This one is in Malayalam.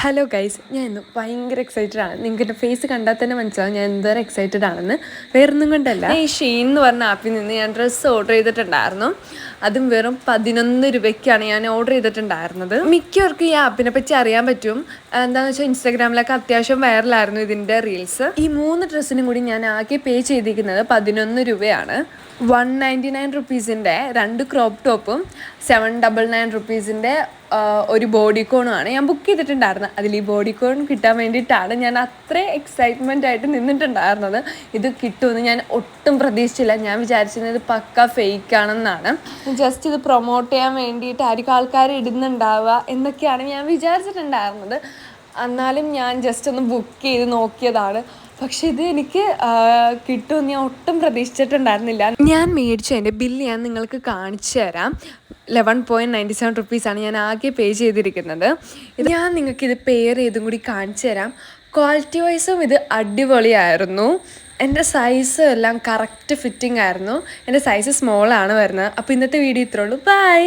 ഹലോ ഗൈസ് ഞാൻ ഇന്ന് ഭയങ്കര എക്സൈറ്റഡ് ആണ്. നിങ്ങൾക്ക് എന്റെ ഫേസ് കണ്ടാൽ തന്നെ മനസ്സിലാവും ഞാൻ എന്തോരം എക്സൈറ്റഡ് ആണെന്ന്. വേറൊന്നും കൊണ്ടല്ല. ഈ ഷീൻ എന്ന് പറഞ്ഞ ആപ്പിൽ നിന്ന് ഞാൻ ഡ്രസ്സ് ഓർഡർ ചെയ്തിട്ടുണ്ടായിരുന്നു. അതും വെറും പതിനൊന്ന് രൂപയ്ക്കാണ് ഞാൻ ഓർഡർ ചെയ്തിട്ടുണ്ടായിരുന്നത്. മിക്കവർക്കും ഈ ആപ്പിനെ പറ്റി അറിയാൻ പറ്റും. എന്താണെന്ന് വെച്ചാൽ ഇൻസ്റ്റാഗ്രാമിലൊക്കെ അത്യാവശ്യം വൈറലായിരുന്നു ഇതിന്റെ റീൽസ് ഈ മൂന്ന് ഡ്രസ്സിനും കൂടി ഞാൻ ആകെ പേ ചെയ്തിരിക്കുന്നത് പതിനൊന്ന് രൂപയാണ്. വൺ നയന്റി നയൻ റുപ്പീസിന്റെ രണ്ട് ക്രോപ്പ് ടോപ്പും സെവൻ ഡബിൾ നയൻ റുപ്പീസിന്റെ ഒരു ബോഡി കോണുമാണ് ഞാൻ ബുക്ക് ചെയ്തിട്ടുണ്ടായിരുന്നത്. അതിൽ ഈ ബോഡി കോൺ കിട്ടാൻ വേണ്ടിയിട്ടാണ് ഞാൻ അത്ര എക്സൈറ്റ്മെന്റ് ആയിട്ട് നിന്നിട്ടുണ്ടായിരുന്നത്. ഇത് കിട്ടുമെന്ന് ഞാൻ ഒട്ടും പ്രതീക്ഷിച്ചില്ല. ഞാൻ വിചാരിച്ചിരുന്നത് പക്ക ഫേക്ക് ആണെന്നാണ്. ജസ്റ്റ് ഇത് പ്രൊമോട്ട് ചെയ്യാൻ വേണ്ടിയിട്ട് ആയിരിക്കും ആൾക്കാർ ഇടുന്നുണ്ടാവുക എന്നൊക്കെയാണ് ഞാൻ വിചാരിച്ചിട്ടുണ്ടായിരുന്നത്. എന്നാലും ഞാൻ ജസ്റ്റ് ഒന്ന് ബുക്ക് ചെയ്ത് നോക്കിയതാണ്. പക്ഷെ ഇത് എനിക്ക് കിട്ടുമെന്ന് ഞാൻ ഒട്ടും പ്രതീക്ഷിച്ചിട്ടുണ്ടായിരുന്നില്ല. ഞാൻ മേടിച്ചതിന്റെ ബില്ല് ഞാൻ നിങ്ങൾക്ക് കാണിച്ചു തരാം. ലെവൻ പോയിന്റ് നയന്റി സെവൻ റുപ്പീസാണ് ഞാൻ ആകെ പേ ചെയ്തിരിക്കുന്നത്. ഞാൻ നിങ്ങൾക്ക് ഇത് പെയർ ചെയ്തും കൂടി കാണിച്ചു തരാം. ക്വാളിറ്റി വൈസും ഇത് അടിപൊളിയായിരുന്നു. എന്റെ സൈസ് എല്ലാം കറക്റ്റ് ഫിറ്റിംഗ് ആയിരുന്നു. എന്റെ സൈസ് സ്മോളാണ് വരുന്നത്. അപ്പോൾ ഇന്നത്തെ വീഡിയോ ഇത്രയുള്ളൂ ബൈ